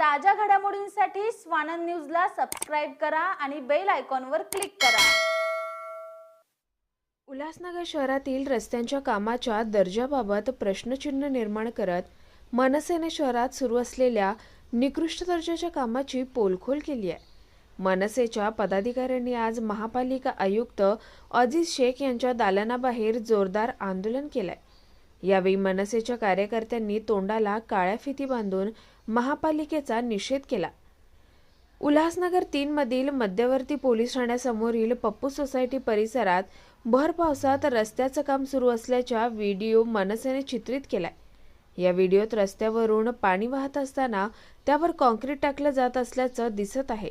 ताज्या घडामोडींसाठी स्वानंद न्यूजला सबस्क्राईब करा आणि बेल आयकॉनवर क्लिक करा. उल्हासनगर शहरातील रस्त्यांच्या कामाच्या दर्जाबाबत प्रश्नचिन्ह निर्माण करत मनसेने शहरात सुरू असलेल्या निकृष्ट दर्जाच्या कामाची पोलखोल केली आहे. मनसेच्या पदाधिकाऱ्यांनी आज महापालिका आयुक्त अजिज शेख यांच्या दालनाबाहेर जोरदार आंदोलन केलं आहे यावेळी मनसेच्या कार्यकर्त्यांनी तोंडाला काळ्या फिती बांधून महापालिकेचा निषेध केला. उल्हासनगर तीन मधील मध्यवर्ती पोलीस ठाण्यासमोरील पप्पू सोसायटी परिसरात भर पावसात रस्त्याचं काम सुरू असल्याचा व्हिडिओ मनसेने चित्रित केलाय. या व्हिडिओत रस्त्यावरून पाणी वाहत असताना त्यावर कॉन्क्रीट टाकलं जात असल्याचं दिसत आहे.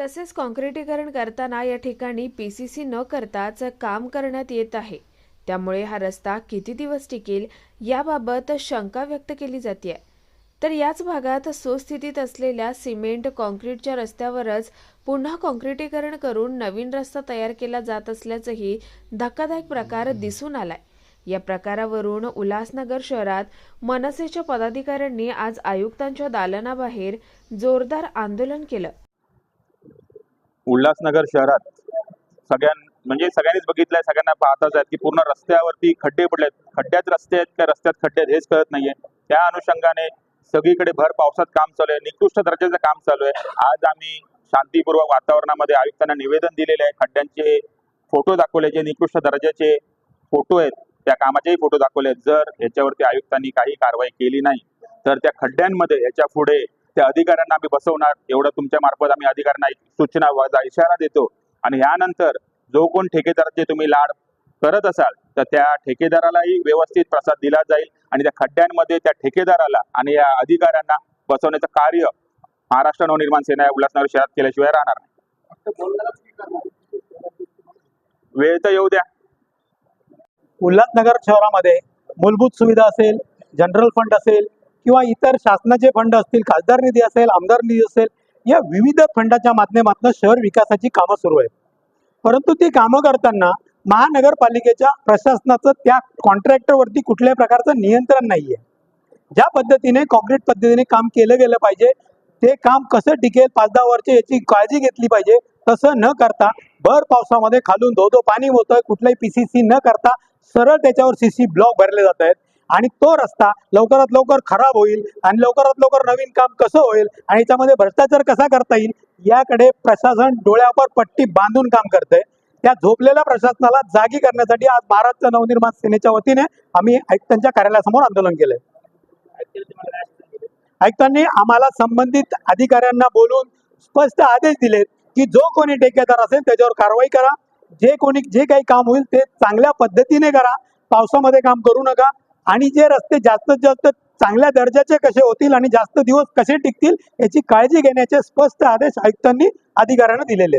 तसेच कॉन्क्रिटीकरण करताना या ठिकाणी पीसीसी न करताच काम करण्यात येत आहे. त्यामुळे हा रस्ता किती दिवस टिकेल याबाबत शंका व्यक्त केली जाते. तर याच भागात सुस्थितीत असलेल्या सिमेंट कॉन्क्रीटच्या रस्त्यावरच पुन्हा कॉन्क्रिटीकरण करून नवीन रस्ता तयार केला जात असल्याचंही धक्कादायक प्रकार दिसून आलाय. या प्रकारावरून उल्हासनगर शहरात मनसेच्या पदाधिकाऱ्यांनी आज आयुक्तांच्या दालनाबाहेर जोरदार आंदोलन केलं. उल्हासनगर शहरात सगळ्यां म्हणजे सगळ्यांनीच बघितलंय सगळ्यांना पाहताच आहेत की पूर्ण रस्त्यावरती खड्डे पडलेत. खड्ड्यात रस्ते आहेत का? रस्त्यात खड्डे आहेत हेच कळत नाहीये. त्या अनुषंगाने सगळीकडे भर पावसात काम चालू आहे. निकृष्ट दर्जाचं काम चालू आहे. आज आम्ही शांतीपूर्वक वातावरणामध्ये आयुक्तांना निवेदन दिलेले आहे. खड्ड्यांचे फोटो दाखवले जे निकृष्ट दर्जाचे फोटो आहेत त्या कामाचेही फोटो दाखवले आहेत. जर याच्यावरती आयुक्तांनी काही कारवाई केली नाही तर त्या खड्ड्यांमध्ये याच्यापुढे त्या अधिकाऱ्यांना आम्ही बसवणार. एवढं तुमच्या मार्फत आम्ही अधिकाऱ्यांना एक सूचना इशारा देतो. आणि यानंतर जो कोण ठेकेदाराचे तुम्ही लाड करत असाल तर त्या ठेकेदारालाही व्यवस्थित प्रसाद दिला जाईल आणि त्या खड्ड्यांमध्ये त्या ठेकेदाराला आणि या अधिकाऱ्यांना बसवण्याचं कार्य महाराष्ट्र नवनिर्माण सेना या उल्हासनगर शहरात केल्याशिवाय राहणार नाही. वेळ तर येऊ द्या. उल्हासनगर शहरामध्ये मूलभूत सुविधा असेल जनरल फंड असेल किंवा इतर शासनाचे फंड असतील खासदार निधी असेल आमदार निधी असेल या विविध फंडाच्या माध्यमातून शहर विकासाची कामं सुरू आहेत. परंतु ती कामं करताना महानगरपालिकेच्या प्रशासनाचं त्या कॉन्ट्रॅक्टरवरती कुठल्याही प्रकारचं नियंत्रण नाही आहे ज्या पद्धतीने कॉन्क्रीट पद्धतीने काम केलं गेलं पाहिजे ते काम कसं टिकेल पाच दहा वर्ष याची काळजी घेतली पाहिजे तसं न करता भर पावसामध्ये खालून धो धो पाणी होतंय कुठलाही पीसीसी न करता सरळ त्याच्यावर सीसी ब्लॉक भरले जात आहेत. आणि तो रस्ता लवकरात लवकर खराब होईल आणि लवकरात लवकर नवीन काम कसं होईल आणि याच्यामध्ये भ्रष्टाचार कसा करता येईल याकडे प्रशासन डोळ्यावर पट्टी बांधून काम करतंय. त्या झोपलेल्या प्रशासनाला जागी करण्यासाठी आज महाराष्ट्र नवनिर्माण सेनेच्या वतीने आम्ही आयुक्तांच्या कार्यालयासमोर आंदोलन केलंय. आयुक्तांनी आम्हाला संबंधित अधिकाऱ्यांना बोलून स्पष्ट आदेश दिलेत की जो कोणी ठेकेदार असेल त्याच्यावर कारवाई करा. जे कोणी जे काही काम होईल ते चांगल्या पद्धतीने करा. पावसामध्ये काम करू नका. आणि जे रस्ते जास्तीत जास्त चांगल्या दर्जाचे कसे होतील आणि जास्त दिवस कसे टिकतील याची काळजी घेण्याचे स्पष्ट आदेश आयुक्तांनी अधिकाऱ्यांना दिलेले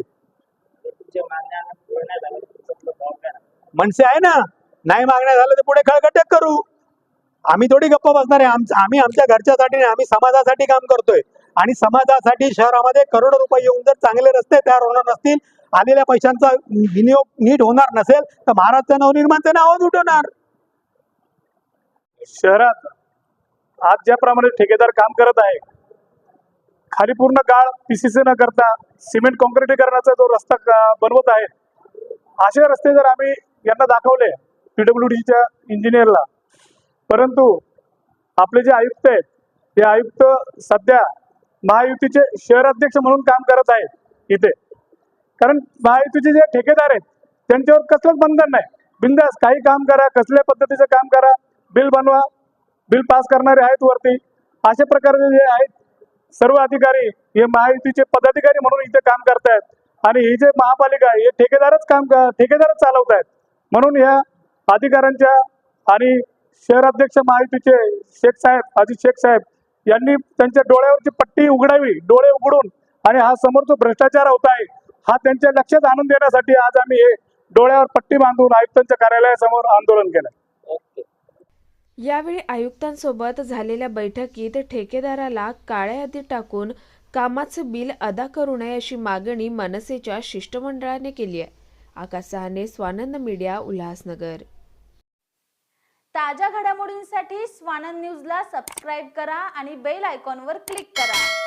मनसे आहे ना? नाही मागण्या झालं तर पुढे खळखटक करू. आम्ही थोडी गप्प बसणार आहे. आमचं आम्ही आमच्या घरच्यासाठी नाही आम्ही समाजासाठी काम करतोय. आणि समाजासाठी शहरामध्ये करोडो रुपये येऊन जर चांगले रस्ते तयार होणार नसतील आलेल्या पैशांचा विनियोग नीट होणार नसेल तर महाराष्ट्र नवनिर्माणचं नावच उठवणार शहरात आज ज्याप्रमाणे ठेकेदार काम करत आहे खाली पूर्ण गाळ पीसीसी न करता सिमेंट कॉन्क्रिटीकरणाचा जो रस्ता बनवत आहे असे रस्ते जर आम्ही यांना दाखवले पीडब्ल्यू डीच्या इंजिनियरला परंतु आपले जे आयुक्त आहेत ते आयुक्त सध्या महायुतीचे शहराध्यक्ष म्हणून काम करत आहेत इथे. कारण महायुतीचे जे ठेकेदार आहेत त्यांच्यावर कसलंच बंधन नाही. बिंदास काही काम करा कसल्या पद्धतीचं काम करा बिल बनवा बिल पास करणारे आहेत वरती. अशा प्रकारचे जे आहेत सर्व अधिकारी हे महायुतीचे पदाधिकारी म्हणून इथे काम करतायत. आणि ही जे महापालिका आहे हे ठेकेदारच काम ठेकेदारच चालवत आहेत म्हणून या अधिकाऱ्यांच्या आणि शहराध्यक्ष महायुतीचे शेख साहेब अजित शेख साहेब यांनी त्यांच्या डोळ्यावरची पट्टी उघडावी डोळे उघडून आणि हा समोर जो भ्रष्टाचार होत आहे हा त्यांच्या लक्षात आणून देण्यासाठी आज आम्ही हे डोळ्यावर पट्टी बांधून आयुक्तांच्या कार्यालयासमोर आंदोलन केलं यावेळी आयुक्तांसोबत झालेल्या बैठकीत ठेकेदाराला काळ्या यादीत टाकून कामाचं बिल अदा करू नये अशी मागणी मनसेच्या शिष्टमंडळाने केली आहे. आकाश सहाने स्वानंद मीडिया उल्हासनगर. ताज्या घडामोडींसाठी स्वानंद न्यूजला सबस्क्राईब करा आणि बेल आयकॉनवर क्लिक करा.